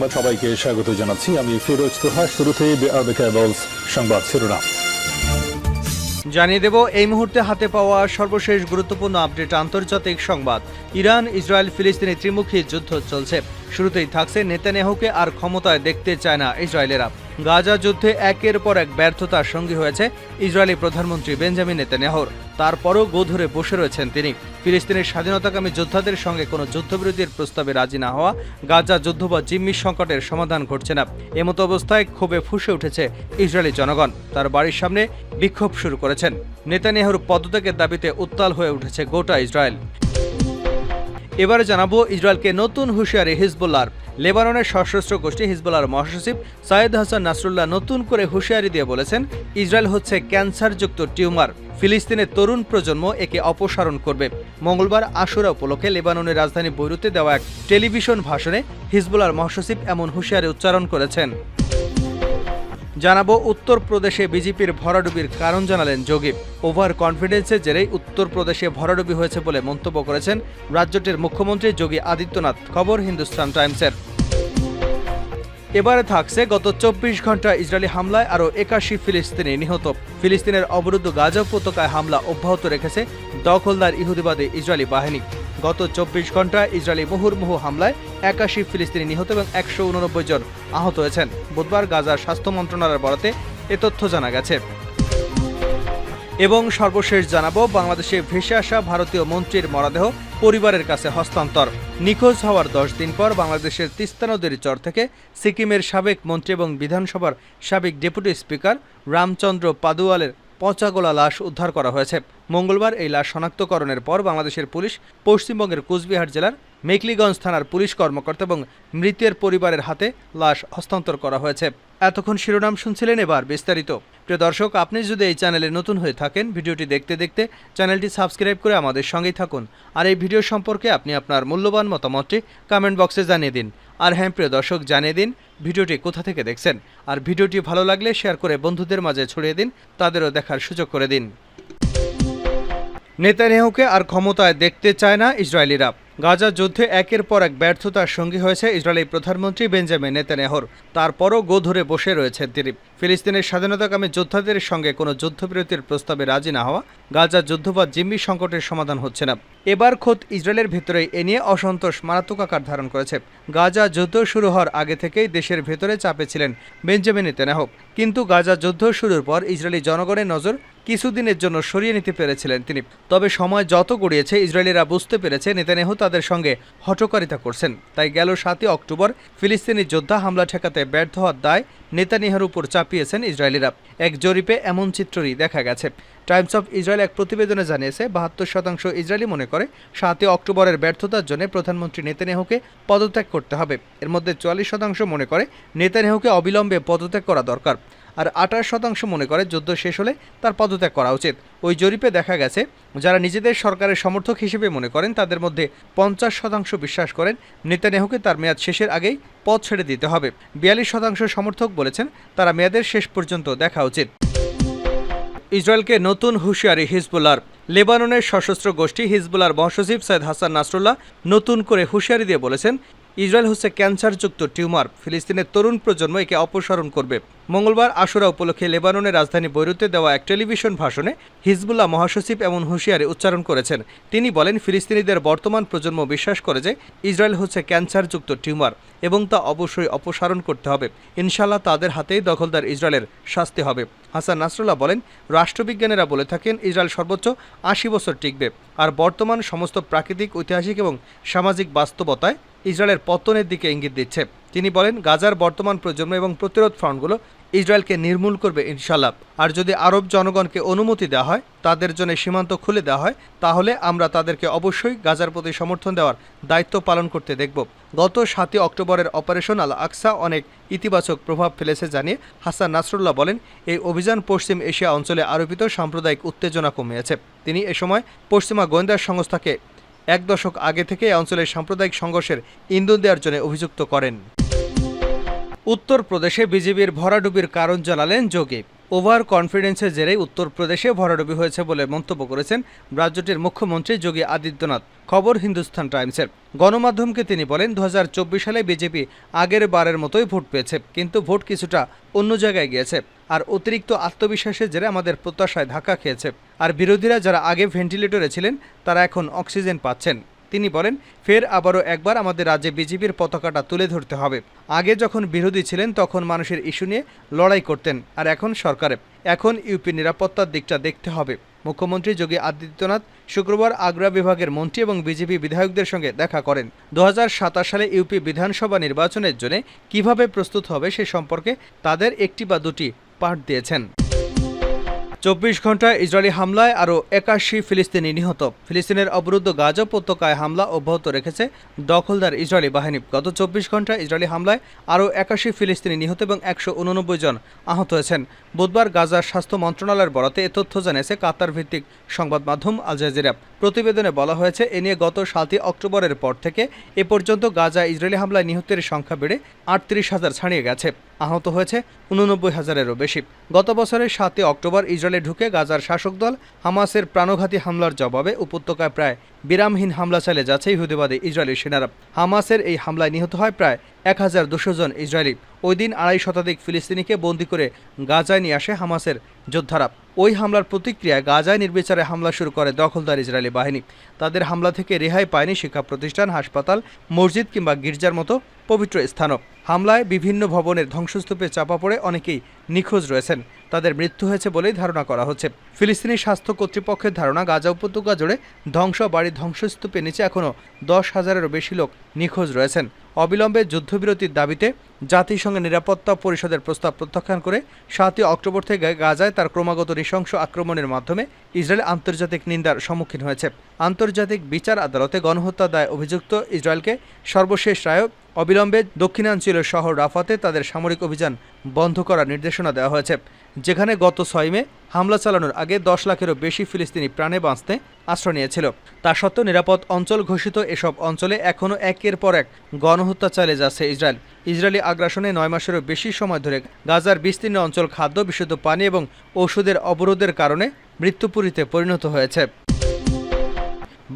সংবাদ সবাইকে স্বাগত জানাচ্ছি। আমি ফিরোজ তোহা কেবলস সংবাদ শিরোনাম। জানিয়ে দেব, এই মুহূর্তে হাতে পাওয়া সর্বশেষ গুরুত্বপূর্ণ আপডেট আন্তর্জাতিক সংবাদ। ইরান, ইসরায়েল, ফিলিস্তিনি ত্রিমুখী যুদ্ধ চলছে। শুরুতেই থাকছে নেতানিয়াহুকে আর ক্ষমতায় দেখতে চায় না ইসরায়েলেরা। গাজা যুদ্ধে একের পর এক ব্যর্থতার সঙ্গী হয়েছে ইসরায়েলি প্রধানমন্ত্রী বেঞ্জামিন নেতানিয়াহুর। তারপরও গো ধরে বসে রয়েছেন তিনি। ফিলিস্তিনের স্বাধীনতাকামী যোদ্ধাদের সঙ্গে কোনো যুদ্ধবিরতির প্রস্তাবে রাজি না হওয়া, গাজা যুদ্ধ বা জিম্মি সংকটের সমাধান ঘটছে না। এমতো অবস্থায় ক্ষোভে ফুসে উঠেছে ইসরায়েলি জনগণ। তার বাড়ির সামনে বিক্ষোভ শুরু করেছেন। নেতানিয়াহুর পদত্যাগের দাবিতে উত্তাল হয়ে উঠেছে গোটা ইসরায়েল। এবারে জানাব ইসরায়েলকে নতুন হুঁশিয়ারি হিজবুল্লার লেবাননের সশস্ত্র গোষ্ঠী হিজবুল্লার মহাসচিব সাইদ হাসান নাসরুল্লাহ নতুন করে হুঁশিয়ারি দিয়ে বলেছেন, ইসরায়েল হচ্ছে ক্যান্সারযুক্ত টিউমার, ফিলিস্তিনের তরুণ প্রজন্ম একে অপসারণ করবে। মঙ্গলবার আশুরা উপলক্ষে লেবাননের রাজধানী বৈরুতে দেওয়া এক টেলিভিশন ভাষণে হিজবুল্লার মহাসচিব এমন হুঁশিয়ারি উচ্চারণ করেছেন। জানাব উত্তরপ্রদেশে বিজেপির ভরাডুবির কারণ জানালেন যোগী। ওভার কনফিডেন্সের জেরেই উত্তরপ্রদেশে ভরাডুবি হয়েছে বলে মন্তব্য করেছেন রাজ্যটির মুখ্যমন্ত্রী যোগী আদিত্যনাথ। খবর হিন্দুস্তান টাইমসের। এবারে থাকছে গত চব্বিশ ঘণ্টা ইসরায়েলি হামলায় আরও একাশি ফিলিস্তিনি নিহত। ফিলিস্তিনের অবরুদ্ধ গাজা উপত্যকায় হামলা অব্যাহত রেখেছে দখলদার ইহুদিবাদী ইসরায়েলি বাহিনী। গত চব্বিশ ঘন্টায় ইসরায়েলি মুহুর্মুহু হামলায় একাশি ফিলিস্তিনি নিহত এবং একশো উননব্বই জন আহত হয়েছেন। বুধবার গাজার স্বাস্থ্য মন্ত্রণালয়ের বরাতে এ তথ্য জানা গেছে। এবং সর্বশেষ জানাব, বাংলাদেশে ভেসে আসা ভারতীয় মন্ত্রীর মরদেহ পরিবারের কাছে হস্তান্তর। নিখোঁজ হওয়ার দশ দিন পর বাংলাদেশের তিস্তা নদীর চর থেকে সিকিমের সাবেক মন্ত্রী এবং বিধানসভার সাবেক ডেপুটি স্পিকার রামচন্দ্র পাদুয়ালের পচাগোলা লাশ উদ্ধার করা হয়েছে। মঙ্গলবার এই লাশ শনাক্তকরণের পর বাংলাদেশের পুলিশ পশ্চিমবঙ্গের কুচবিহার জেলার মেকলিগঞ্জ থানার পুলিশ কর্মকর্তা এবং মৃতের পরিবারের হাতে লাশ হস্তান্তর করা হয়েছে। এতক্ষণ শিরোনাম শুনছিলেন এবার বিস্তারিত। প্রিয় দর্শক, আপনি যদি এই চ্যানেলে নতুন হয়ে থাকেন, ভিডিওটি দেখতে দেখতে চ্যানেলটি সাবস্ক্রাইব করে আমাদের সঙ্গেই থাকুন। আর এই ভিডিও সম্পর্কে আপনি আপনার মূল্যবান মতামতটি কমেন্ট বক্সে জানিয়ে দিন। আর হ্যাঁ প্রিয় দর্শক, জানিয়ে দিন ভিডিওটি কোথা থেকে দেখছেন। আর ভিডিওটি ভালো লাগলে শেয়ার করে বন্ধুদের মাঝে ছড়িয়ে দিন, তাদেরও দেখার সুযোগ করে দিন। নেতানিয়াহুকে আর ক্ষমতায় দেখতে চায় না ইসরায়েলিরা। গাজা যুদ্ধে একের পর এক ব্যর্থতার সঙ্গী হয়েছে ইসরায়েলি প্রধানমন্ত্রী বেঞ্জামিন নেতানিয়াহুর। তারপরও গো ধরে বসে রয়েছেন তিনি। ফিলিস্তিনের স্বাধীনতাকামী যোদ্ধাদের সঙ্গে কোনো যুদ্ধবিরতির প্রস্তাবে রাজি না হওয়া, গাজা যুদ্ধ বা জিম্মি সংকটের সমাধান হচ্ছে না। এবার খোদ ইসরায়েলের ভেতরেই এ নিয়ে অসন্তোষ মারাত্মক আকার ধারণ করেছে। গাজা যুদ্ধ শুরু হওয়ার আগে থেকেই দেশের ভেতরে চাপে ছিলেন বেঞ্জামিন নেতানিয়াহু। কিন্তু গাজা যুদ্ধ শুরুর পর ইসরায়েলি জনগণের নজর কিছুদিনের জন্য সরিয়ে নিতে পেরেছিলেন তিনি। তবে সময় যত গড়িয়েছে, ইসরায়েলিরা বুঝতে পেরেছে নেতানিয়াহু তাদের সঙ্গে হটকারিতা করছেন। তাই গেল সাতই অক্টোবর ফিলিস্তিনি যোদ্ধা হামলা ঠেকাতে ব্যর্থ হওয়ার দায় নেতানিয়াহুর উপর চাপিয়েছেন ইসরায়েলিরা। এক জরিপে এমন চিত্রই দেখা গেছে। টাইমস অফ ইসরায়েল এক প্রতিবেদনে জানিয়েছে, বাহাত্তর শতাংশ ইসরায়েলি মনে করে সাতই অক্টোবরের ব্যর্থতার জন্য প্রধানমন্ত্রী নেতানিয়াহুকে পদত্যাগ করতে হবে। এর মধ্যে চুয়াল্লিশ শতাংশ মনে করে নেতানিয়াহুকে অবিলম্বে পদত্যাগ করা দরকার। আর আঠাশ শতাংশ মনে করে যুদ্ধ শেষ হলে তার পদত্যাগ করা উচিত। ওই জরিপে দেখা গেছে, যারা নিজেদের সরকারের সমর্থক হিসেবে মনে করেন, তাদের মধ্যে পঞ্চাশ শতাংশ বিশ্বাস করেন, নেতানিয়াহুকে তার মেয়াদ শেষের আগেই পদ ছেড়ে দিতে হবে। বিয়াল্লিশ শতাংশ সমর্থক বলেছেন, তারা মেয়াদের শেষ পর্যন্ত দেখা উচিত। ইসরায়েলকে নতুন হুঁশিয়ারি হিজবুল্লার লেবাননের সশস্ত্র গোষ্ঠী হিজবুল্লার মহাসচিব সৈয়দ হাসান নাসরুল্লাহ নতুন করে হুঁশিয়ারি দিয়ে বলেছেন ইসরায়েল হচ্ছে ক্যান্সারযুক্ত টিউমার। ফিলিস্তিনের তরুণ প্রজন্ম একে অপসারণ করবে। মঙ্গলবার আশুরা উপলক্ষে লেবাননের রাজধানী বৈরুতে দেওয়া এক টেলিভিশন ভাষণে হিজবুল্লাহ মহাসচিব এমন হুঁশিয়ারি উচ্চারণ করেছেন। তিনি বলেন, ফিলিস্তিনিদের বর্তমান প্রজন্ম বিশ্বাস করে যে ইসরায়েল হচ্ছে ক্যান্সারযুক্ত টিউমার এবং তা অবশ্যই অপসারণ করতে হবে। ইনশাল্লাহ তাদের হাতেই দখলদার ইসরায়েলের শাস্তি হবে। হাসান নাসরুল্লাহ বলেন, রাষ্ট্রবিজ্ঞানীরা বলে থাকেন, ইসরায়েল সর্বোচ্চ আশি বছর টিকবে। আর বর্তমান সমস্ত প্রাকৃতিক, ঐতিহাসিক এবং সামাজিক বাস্তবতায় ইসরায়েলের পতনের দিকে ইঙ্গিত দিচ্ছে। তিনি বলেন, গাজার বর্তমান প্রজন্ম এবং প্রতিরোধ ফ্রন্টগুলো ইসরায়েলকে নির্মূল করবে ইনশাল্লাহ আর যদি আরব জনগণকে অনুমতি দেওয়া হয়, তাদের জন্য সীমান্ত খুলে দেওয়া হয়, তাহলে আমরা তাদেরকে অবশ্যই গাজার প্রতি সমর্থন দেওয়ার দায়িত্ব পালন করতে দেখব। গত সাতই অক্টোবরের অপারেশন আল আকসা অনেক ইতিবাচক প্রভাব ফেলেছে জানিয়ে হাসান নাসরুল্লাহ বলেন, এই অভিযান পশ্চিম এশিয়া অঞ্চলে আরোপিত সাম্প্রদায়িক উত্তেজনা কমিয়েছে। তিনি এ সময় পশ্চিমা গোয়েন্দা সংস্থাকে এক দশক আগে থেকে অঞ্চলের সাম্প্রদায়িক সংঘর্ষের ইন্ধন দেওয়ার জন্য অভিযুক্ত করেন। উত্তরপ্রদেশে বিজেপির ভরাডুবির কারণ জানালেন যোগী। ওভার কনফিডেন্সের জেরেই উত্তরপ্রদেশে ভরাডুবি হয়েছে বলে মন্তব্য করেছেন রাজ্যটির মুখ্যমন্ত্রী যোগী আদিত্যনাথ। খবর হিন্দুস্তান টাইমসের। গণমাধ্যমকে তিনি বলেন দু হাজার চব্বিশ সালে বিজেপি আগের বারের মতোই ভোট পেয়েছে, কিন্তু ভোট কিছুটা অন্য জায়গায় গিয়েছে আর অতিরিক্ত আত্মবিশ্বাসের জেরে আমাদের প্রত্যাশায় ধাক্কা খেয়েছে। আর বিরোধীরা যারা আগে ভেন্টিলেটরে ছিলেন, তারা এখন অক্সিজেন পাচ্ছেন। তিনি বলেন, ফের আবারও একবার আমাদের রাজ্যে বিজেপির পতাকাটা তুলে ধরতে হবে। আগে যখন বিরোধী ছিলেন, তখন মানুষের ইস্যু নিয়ে লড়াই করতেন, আর এখন সরকারে। এখন ইউপি নিরাপত্তার দিকটা দেখতে হবে। মুখ্যমন্ত্রী যোগী আদিত্যনাথ শুক্রবার আগ্রা বিভাগের মন্ত্রী এবং বিজেপি বিধায়কদের সঙ্গে দেখা করেন। দু হাজার সাতাশ সালে ইউপি বিধানসভা নির্বাচনের জন্য কীভাবে প্রস্তুত হবে সে সম্পর্কে তাদের একটি বা দুটি পাঠ দিয়েছেন। চব্বিশ ঘন্টায় ইসরায়েলি হামলায় আরও একাশি ফিলিস্তিনি নিহত। ফিলিস্তিনের অবরুদ্ধ গাজা উপত্যকায় হামলা অব্যাহত রেখেছে দখলদার ইসরায়েলি বাহিনী। গত চব্বিশ ঘন্টায় ইসরায়েলি হামলায় আরও একাশি ফিলিস্তিনি নিহত এবং একশো উননব্বই জন আহত হয়েছেন। বুধবার গাজার স্বাস্থ্য মন্ত্রণালয়ের বরাতে এ তথ্য জানিয়েছে কাতার ভিত্তিক সংবাদ মাধ্যম আল জাজিরা। প্রতিবেদনে বলা হয়েছে, এ নিয়ে গত সাতই অক্টোবরের পর থেকে এ পর্যন্ত গাজা ইসরায়েলি হামলায় নিহতের সংখ্যা বেড়ে আটত্রিশ হাজার ছাড়িয়ে গেছে। আহত হয়েছে উননব্বই হাজারেরও বেশি। গত বছরের সাতই অক্টোবর ইসরায়েলে ঢুকে গাজার শাসক দল হামাসের প্রাণঘাতী হামলার জবাবে উপত্যকায় প্রায় বিরামহীন হামলা চালিয়ে যাচ্ছে ইহুদিবাদী ইসরায়েলি সেনারা। হামাসের এই হামলায় নিহত হয় প্রায় এক হাজার দুশো জন ইসরায়েলি। ওই দিন আড়াই শতাধিক ফিলিস্তিনিকে বন্দি করে গাজায় নিয়ে আসে হামাসের যোদ্ধারা। ওই হামলার প্রতিক্রিয়ায় গাজায় নির্বিচারে হামলা শুরু করে দখলদার ইসরায়েলি বাহিনী। তাদের হামলা থেকে রেহাই পায়নি শিক্ষা প্রতিষ্ঠান, হাসপাতাল, মসজিদ কিংবা গির্জার মতো পবিত্র স্থানও। হামলায় বিভিন্ন ভবনের ধ্বংসস্তূপে চাপা পড়ে অনেকেই নিখোঁজ রয়েছেন। তাদের মৃত্যু হয়েছে বলেই ধারণা করা হচ্ছে। ফিলিস্তিনি স্বাস্থ্য কর্তৃপক্ষের ধারণা, গাজা উপত্যকা জুড়ে ধ্বংস বাড়ির ধ্বংসস্তূপের নিচে এখনও দশ হাজারেরও বেশি লোক নিখোঁজ রয়েছেন। অবিলম্বে যুদ্ধবিরতির দাবিতে জাতিসংঘের নিরাপত্তা পরিষদের প্রস্তাব প্রত্যাখ্যান করে সাতই অক্টোবর থেকে গাজায় তার ক্রমাগত নৃশংস আক্রমণের মাধ্যমে ইসরায়েল আন্তর্জাতিক নিন্দার সম্মুখীন হয়েছে। আন্তর্জাতিক বিচার আদালতে গণহত্যা দায় অভিযুক্ত ইসরায়েলকে সর্বশেষ রায় অবিলম্বে দক্ষিণাঞ্চলীয় শহর রাফাতে তাদের সামরিক অভিযান বন্ধ করার নির্দেশনা দেওয়া হয়েছে, যেখানে গত ছয় মে হামলা চালানোর আগে দশ লাখেরও বেশি ফিলিস্তিনি প্রাণে বাঁচতে আশ্রয় নিয়েছিল। তা সত্ত্বেও নিরাপদ অঞ্চল ঘোষিত এসব অঞ্চলে এখনও একের পর এক গণহত্যা চালিয়ে যাচ্ছে ইসরায়েল। ইসরায়েলি আগ্রাসনে নয় মাসেরও বেশি সময় ধরে গাজার বিস্তীর্ণ অঞ্চল খাদ্য, বিশুদ্ধ পানি এবং ওষুধের অবরোধের কারণে মৃত্যুপুরীতে পরিণত হয়েছে।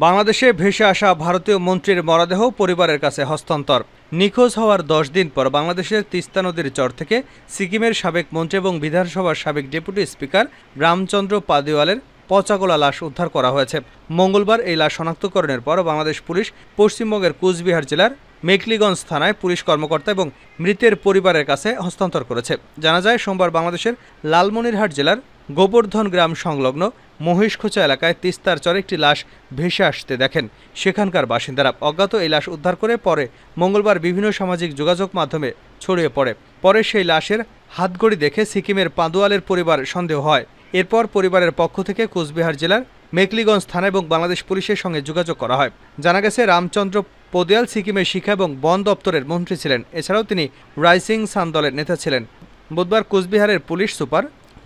বাংলাদেশে ভেসে আসা ভারতীয় মন্ত্রীর মরদেহ পরিবারের কাছে হস্তান্তর। নিখোঁজ হওয়ার দশ দিন পর বাংলাদেশের তিস্তা নদীর চর থেকে সিকিমের সাবেক মন্ত্রী এবং বিধানসভার সাবেক ডেপুটি স্পিকার রামচন্দ্র পাদিওয়ালের পচাগোলা লাশ উদ্ধার করা হয়েছে। মঙ্গলবার এই লাশ শনাক্তকরণের পর বাংলাদেশ পুলিশ পশ্চিমবঙ্গের কুচবিহার জেলার মেকলিগঞ্জ থানায় পুলিশ কর্মকর্তা এবং মৃতের পরিবারের কাছে হস্তান্তর করেছে। জানা যায়, সোমবার বাংলাদেশের লালমনিরহাট জেলার গোবর্ধন গ্রাম সংলগ্ন মহিষখোচা এলাকায় তিস্তার চর একটি লাশ ভেসে আসতে দেখেন। সেখানকার বাসিন্দারা অজ্ঞাত এই লাশ উদ্ধার করে পরে মঙ্গলবার বিভিন্ন সামাজিক যোগাযোগ মাধ্যমে ছড়িয়ে পড়ে। পরে সেই লাশের হাতগড়ি দেখে সিকিমের পাদুয়ালের পরিবার সন্দেহ হয়। এরপর পরিবারের পক্ষ থেকে কোচবিহার জেলার মেকলিগঞ্জ থানা এবং বাংলাদেশ পুলিশের সঙ্গে যোগাযোগ করা হয়। জানা গেছে, রামচন্দ্র পদিয়াল সিকিমের শিক্ষা এবং বন দপ্তরের মন্ত্রী ছিলেন। এছাড়াও তিনি রাইসিং সান দলের নেতা ছিলেন। বুধবার কোচবিহারের পুলিশ সুপার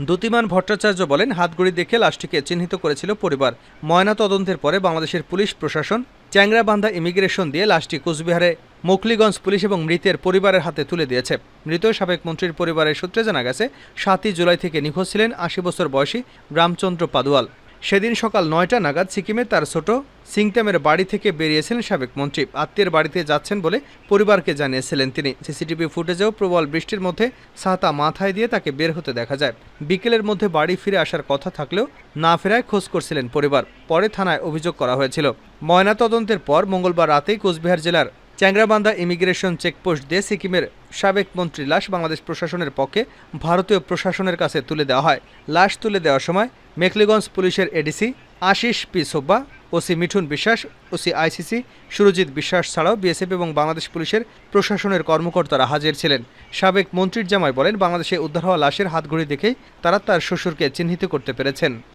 দ্যুতিমান ভট্টাচার্য বলেন, হাতগড়ি দেখে লাশটিকে চিহ্নিত করেছিল পরিবার। ময়না তদন্তের পরে বাংলাদেশের পুলিশ প্রশাসন চ্যাংরাবান্ধা ইমিগ্রেশন দিয়ে লাশটি কুচবিহারে মুকলিগঞ্জ পুলিশ এবং মৃতের পরিবারের হাতে তুলে দিয়েছে। মৃত সাবেক মন্ত্রীর পরিবারের সূত্রে জানা গেছে, সাতই জুলাই থেকে নিখোঁজ ছিলেন আশি বছর বয়সী রামচন্দ্র পাদুয়াল। সেদিন সকাল নয়টা নাগাদ সিকিমে তার ছোট সিংতামের বাড়ি থেকে বেরিয়েছিলেন সাবেক মন্ত্রী। আত্মীয়ের বাড়িতে যাচ্ছেন বলে পরিবারকে জানিয়েছিলেন তিনি। সিসিটিভি ফুটেজেও প্রবল বৃষ্টির মধ্যে ছাতা মাথায় দিয়ে তাকে বের হতে দেখা যায়। বিকেলের মধ্যে বাড়ি ফিরে আসার কথা থাকলেও না ফেরায় খোঁজ করছিলেন পরিবার। পরে থানায় অভিযোগ করা হয়েছিল। ময়নাতদন্তের পর মঙ্গলবার রাতেই কোচবিহার জেলার চ্যাংরাবান্ধা ইমিগ্রেশন চেকপোস্ট দিয়ে সিকিমের সাবেক মন্ত্রী লাশ বাংলাদেশ প্রশাসনের পক্ষে ভারতীয় প্রশাসনের কাছে তুলে দেওয়া হয়। লাশ তুলে দেওয়ার সময় মেখলিগঞ্জ পুলিশের ADC Ashis P Subba, OC Mithun Biswas, OC ICC Surajit বিশ্বাস ছাড়াও বিএসএফ এবং বাংলাদেশ পুলিশের প্রশাসনের কর্মকর্তারা হাজির ছিলেন। সাবেক মন্ত্রীর জামাই বলেন, বাংলাদেশে উদ্ধার হওয়া লাশের হাতঘড়ি দেখেই তারা তার শ্বশুরকে চিহ্নিত করতে পেরেছেন।